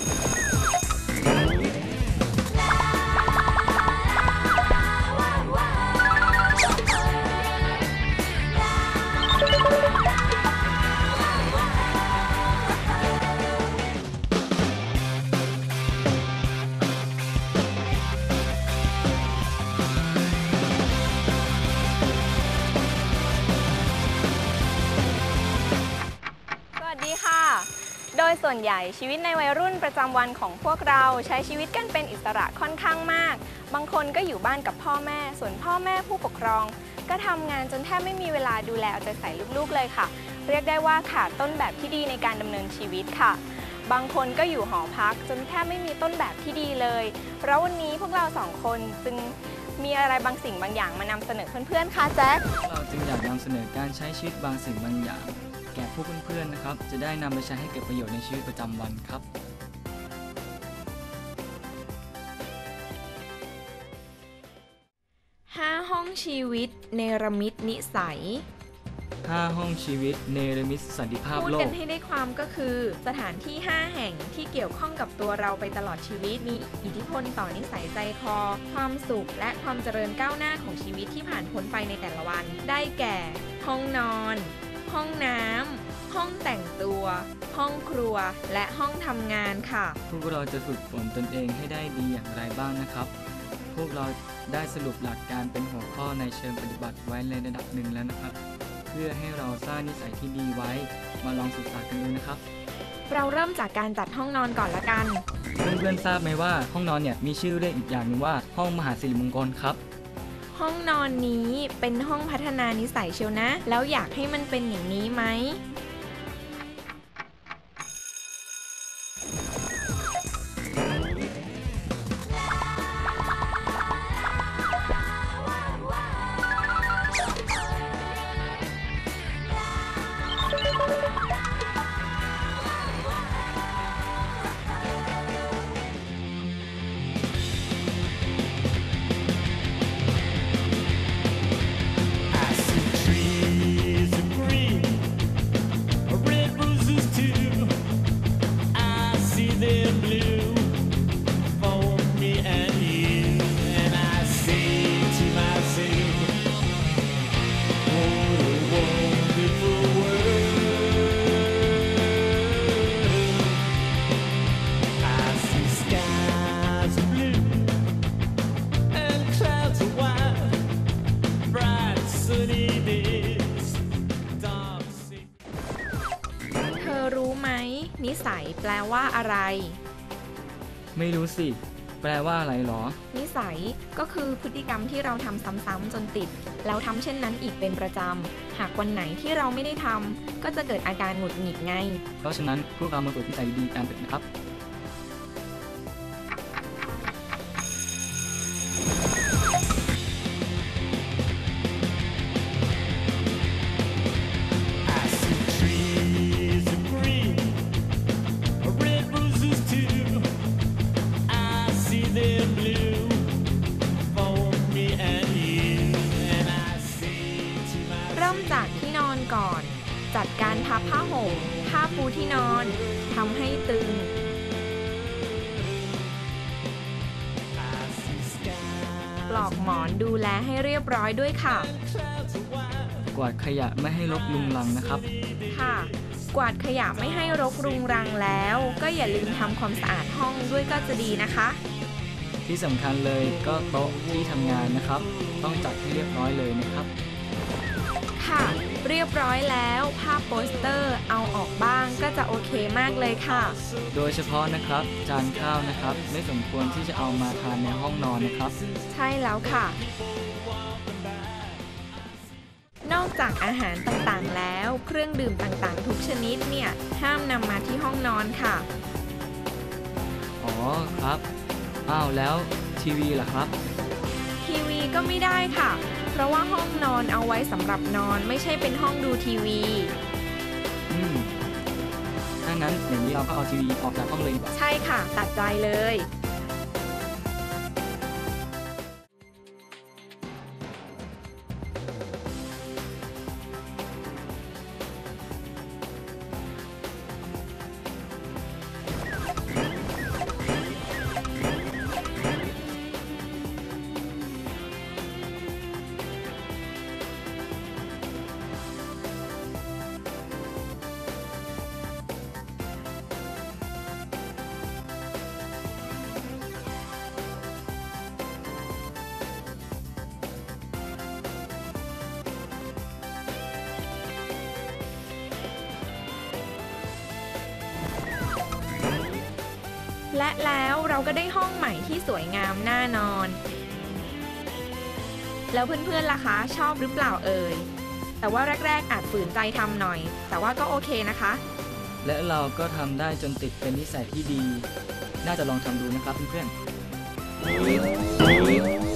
you ยส่วนใหญ่ชีวิตในวัยรุ่นประจำวันของพวกเราใช้ชีวิตกันเป็นอิสระค่อนข้างมาก บางคนก็อยู่บ้านกับพ่อแม่ ส่วนพ่อแม่ผู้ปกครอง ก็ทำงานจนแทบไม่มีเวลาดูแลเอาใจใส่ลูกๆเลยค่ะ เรียกได้ว่าขาดต้นแบบที่ดีในการดำเนินชีวิตค่ะ บางคนก็อยู่หอพักจนแทบไม่มีต้นแบบที่ดีเลยเพราะวันนี้พวกเราสองคนจึงมีอะไรบางสิ่งบางอย่างมานำเสนอเพื่อนๆค่ะแจ็คเราจึงอยากนำเสนอการใช้ชีวิตบางสิ่งบางอย่าง แก่ผู้เพื่อนๆนะครับ จะได้นำไปใช้ให้เกิดประโยชน์ในชีวิตประจำวันครับ5ห้องชีวิตเนรมิตนิสัย 5 ห้องชีวิตเนรมิตสันติภาพพูดโลกัก นให้ได้ความก็คือ สถานที่ 5 แห่งที่เกี่ยวข้องกับตัวเราไปตลอดชีวิต มีอิทธิพลต่อนิสัยใจคอ ความสุข และความเจริญก้าวหน้าของชีวิตที่ผ่านพ้นไปในแต่ละวัน ได้แก่ ห้องนอน ห้องน้ำ ห้องแต่งตัว ห้องครัว และห้องทำงานค่ะ พวกเราจะฝึกฝนตนเองให้ได้ดีอย่างไรบ้างนะครับ พวกเราได้สรุปหลักการเป็นหัวข้อในเชิงปฏิบัติไว้ในระดับหนึ่งแล้วนะครับ เพื่อให้เราสร้างนิสัยที่ดีไว้ มาลองศึกษากันดูนะครับ เราเริ่มจากการจัดห้องนอนก่อนละกัน เพื่อนๆทราบไหมว่าห้องนอนเนี่ยมีชื่อเรียกอีกอย่างหนึงว่าห้องมหาสิริมงคลครับ ห้องนอนนี้เป็นห้องพัฒนานิสัยเชียวนะ แล้วอยากให้มันเป็นอย่างนี้ไหม นิสัยแปลว่าอะไร ไม่รู้สิ แปลว่าอะไรหรอ นิสัยก็คือพฤติกรรมที่เราทำซ้ำๆจนติด แล้วทำเช่นนั้นอีกเป็นประจำ หากวันไหนที่เราไม่ได้ทำก็จะเกิดอาการหงุดหงิดไง เพราะฉะนั้นพวกเรามาฝึกนิสัยดีกันเถอะนะครับ ผ้าปูที่นอนทำให้ตึง I see skies ปลอกหมอนดูแลให้เรียบร้อยด้วยค่ะ clouds of white. กวาดขยะไม่ให้รกลุงลังนะครับ ค่ะ กวาดขยะไม่ให้รกรุงรังแล้ว ก็อย่าลืมทำความสะอาดห้องด้วยก็จะดีนะคะ ที่สำคัญเลยก็โต๊ะที่ทำงานนะครับ ต้องจัดให้เรียบร้อยเลยนะครับค่ะ เรียบร้อยแล้ว ภาพโปสเตอร์เอาออกบ้างก็จะโอเคมากเลยค่ะ โดยเฉพาะนะครับ จานข้าวนะครับ ไม่สมควรที่จะเอามาทานในห้องนอนนะครับ ใช่แล้วค่ะ นอกจากอาหารต่างๆแล้ว เครื่องดื่มต่างๆ ทุกชนิดเนี่ย ห้ามนำมาที่ห้องนอนค่ะ อ๋อครับ อ้าวแล้วทีวีล่ะครับทีวี ก็ไม่ได้ค่ะ เพราะว่าห้องนอนเอาไว้สำหรับนอนไม่ใช่เป็นห้องดูทีวี อืมถ้างั้นอย่างนี้เราก็เอาทีวีออกจากห้องเลยดีกว่า ใช่ค่ะ ตัดใจเลย และแล้วเราก็ได้ห้องใหม่ที่สวยงามน่านอน แล้วเพื่อนๆล่ะคะชอบหรือเปล่าเอ่ย แต่ว่าแรกๆ อาจฝืนใจทำหน่อย แต่ว่าก็โอเคนะคะ และเราก็ทำได้จนติดเป็นนิสัยที่ดี น่าจะลองทำดูนะครับเพื่อนๆ